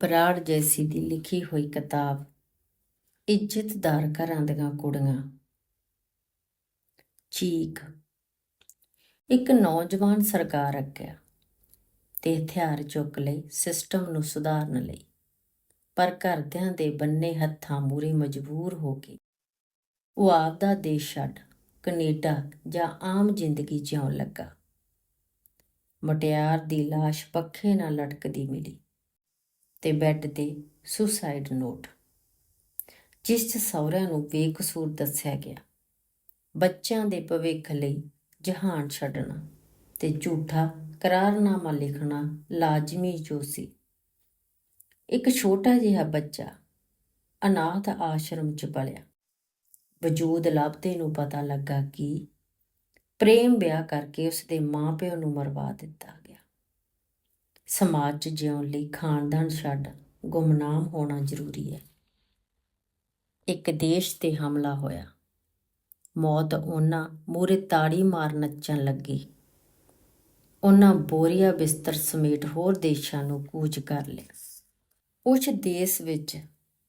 ਬਰਾੜ ਜੈਸੀ ਦੀ ਲਿਖੀ ਹੋਈ ਕਿਤਾਬ ਇੱਜ਼ਤਦਾਰ ਘਰਾਂ ਦੀਆਂ ਕੁੜੀਆਂ। ਚੀਕ। ਇੱਕ ਨੌਜਵਾਨ ਸਰਕਾਰ ਅੱਗਿਆ ਤੇ ਹਥਿਆਰ ਚੁੱਕ ਲਈ, ਸਿਸਟਮ ਨੂੰ ਸੁਧਾਰਨ ਲਈ। ਪਰ ਘਰਦਿਆਂ ਦੇ ਬੰਨੇ ਹੱਥਾਂ ਮੂਰੇ ਮਜਬੂਰ ਹੋ ਕੇ, ਉਹ ਆਪਦਾ ਦੇਸ਼ ਛੱਡ ਕੈਨੇਡਾ ਜਾਂ ਆਮ ਜ਼ਿੰਦਗੀ ਜਿਉਣ ਲੱਗਾ। ਮਟਿਆਰ ਦੀ ਲਾਸ਼ ਪੱਖੇ ਨਾਲ ਲਟਕਦੀ ਮਿਲੀ। ਤੇ ਬੈੱਡ ਤੇ ਸੁਸਾਈਡ ਨੋਟ। ਜਿਸ 'ਚ ਸਹੁਰਿਆਂ ਨੂੰ ਬੇਕਸੂਰ ਦੱਸਿਆ ਗਿਆ, ਬੱਚਿਆਂ ਦੇ ਭਵਿੱਖ ਲਈ ਜਹਾਨ ਛੱਡਣਾ ਤੇ ਝੂਠਾ ਕਰਾਰਨਾਮਾ ਲਿਖਣਾ ਲਾਜ਼ਮੀ ਜੋ ਸੀ। ਇੱਕ ਛੋਟਾ ਜਿਹਾ ਬੱਚਾ ਅਨਾਥ ਆਸ਼ਰਮ 'ਚ ਪਲਿਆ ਵਜੂਦ ਲੱਭਦੇ ਨੂੰ ਪਤਾ ਲੱਗਾ ਕਿ ਪ੍ਰੇਮ ਵਿਆਹ ਕਰਕੇ ਉਸ ਦੇ ਮਾਪਿਆਂ ਨੂੰ ਮਰਵਾ ਦਿੱਤਾ। ਸਮਾਜ 'ਚ ਜਿਉਣ ਲਈ ਖਾਨਦਾਨ ਛੱਡ ਗੁੰਮਨਾਮ ਹੋਣਾ ਜ਼ਰੂਰੀ ਹੈ। ਇੱਕ ਦੇਸ਼ ਤੇ ਹਮਲਾ ਹੋਇਆ। ਮੌਤ ਉਹਨਾਂ ਮੂਰੇ ਤਾੜੀ ਮਾਰ ਨੱਚਣ ਲੱਗੀ। ਉਹਨਾਂ ਬੋਰੀਆ ਬਿਸਤਰ ਸਮੇਤ ਹੋਰ ਦੇਸ਼ਾਂ ਨੂੰ ਕੂਚ ਕਰ ਲਿਆ। ਉਸ ਦੇਸ਼ ਵਿੱਚ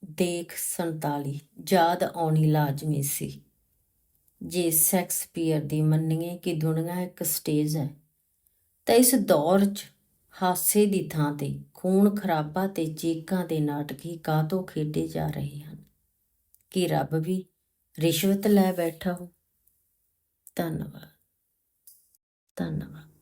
ਦੇਖ 47 ਯਾਦ ਆਉਣੀ ਲਾਜ਼ਮੀ ਸੀ। ਜੇ ਸ਼ੈਕਸਪੀਅਰ ਦੀ ਮੰਨੀਏ ਕਿ ਦੁਨੀਆ ਇੱਕ ਸਟੇਜ ਹੈ, ਤਾਂ ਇਸ ਦੌਰ 'ਚ ਹਾਸੇ ਦੀ ਥਾਂ ਤੇ, ਖੂਨ ਖਰਾਬਾ ਤੇ ਚੀਕਾਂ ਦੇ ਨਾਟਕੀ ਹੀ ਕਾਤੋਂ ਖੇਡੇ ਜਾ ਰਹੇ ਹਨ? ਕਿ ਰੱਬ ਵੀ ਰਿਸ਼ਵਤ ਲੈ ਬੈਠਾ ਹੋ? ਧੰਨਵਾਦ। ਧੰਨਵਾਦ।